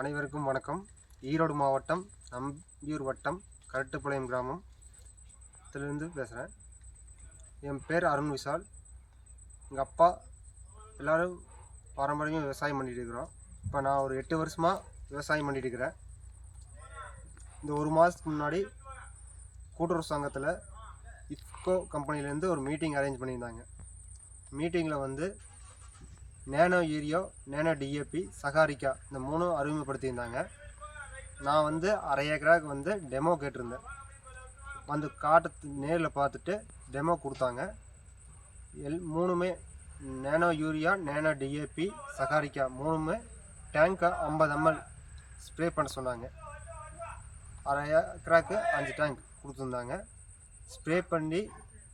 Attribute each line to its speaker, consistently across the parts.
Speaker 1: அனைவருக்கும் வணக்கம். ஈரோடு மாவட்டம் நம்பியூர் வட்டம் கரட்டுப்பாளையம் கிராமம். இதிலிருந்து பேசுகிறேன் என் பேர் அருண் விஷால். எங்கள் அப்பா எல்லோரும் பாரம்பரியமாக விவசாயம் பண்ணிகிட்டு இருக்கிறோம். இப்போ நான் ஒரு எட்டு வருஷமாக விவசாயம் பண்ணிகிட்டு இருக்கிறேன். இந்த ஒரு மாதத்துக்கு முன்னாடி கூட்டுறவு சங்கத்தில் இஃப்கோ கம்பெனிலேருந்து ஒரு மீட்டிங் அரேஞ்ச் பண்ணியிருந்தாங்க. மீட்டிங்கில் வந்து nano urea nano DAP Sagarika இந்த மூணும் அறிமுகப்படுத்தியிருந்தாங்க. நான் வந்து அரை ஏக்கராக்கு வந்து டெமோ கேட்டிருந்தேன். வந்து காட்டு நேரில் பார்த்துட்டு டெமோ கொடுத்தாங்க. எல் மூணுமே nano urea nano DAP Sagarika மூணுமே டேங்கை ஐம்பது எம்எல் ஸ்ப்ரே பண்ண சொன்னாங்க. அரை ஏக்கராக்கு அஞ்சு டேங்க் கொடுத்துருந்தாங்க. ஸ்ப்ரே பண்ணி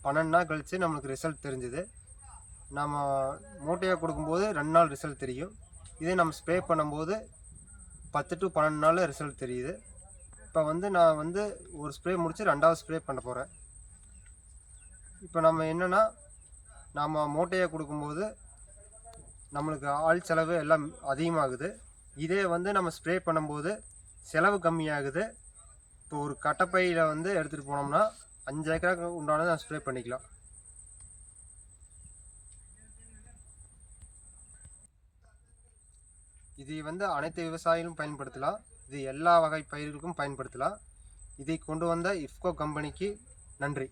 Speaker 1: பன்னெண்டு நாள் கழித்து நம்மளுக்கு ரிசல்ட் தெரிஞ்சுது. நம்ம மூட்டையாக கொடுக்கும்போது ரெண்டு நாள் ரிசல்ட் தெரியும். இதே நம்ம ஸ்ப்ரே பண்ணும்போது பத்து டு பன்னெண்டு நாள் ரிசல்ட் தெரியுது. இப்போ வந்து நான் வந்து ஒரு ஸ்ப்ரே முடித்து ரெண்டாவது ஸ்ப்ரே பண்ண போகிறேன் இப்போ நம்ம என்னென்னா நாம் மூட்டையாக கொடுக்கும்போது நம்மளுக்கு ஆள் செலவு எல்லாம் அதிகமாகுது. இதே வந்து நம்ம ஸ்ப்ரே பண்ணும்போது செலவு கம்மியாகுது. இப்போ ஒரு கட்டப்பையில் வந்து எடுத்துகிட்டு போனோம்னா அஞ்சு ஏக்கராக்கு உண்டானதை ஸ்ப்ரே பண்ணிக்கலாம். இது வந்து அனைத்து விவசாயிகளும் பயன்படுத்தலாம். இது எல்லா வகை பயிர்களுக்கும் பயன்படுத்தலாம். இதை கொண்டு வந்த இஃப்கோ கம்பெனிக்கு நன்றி.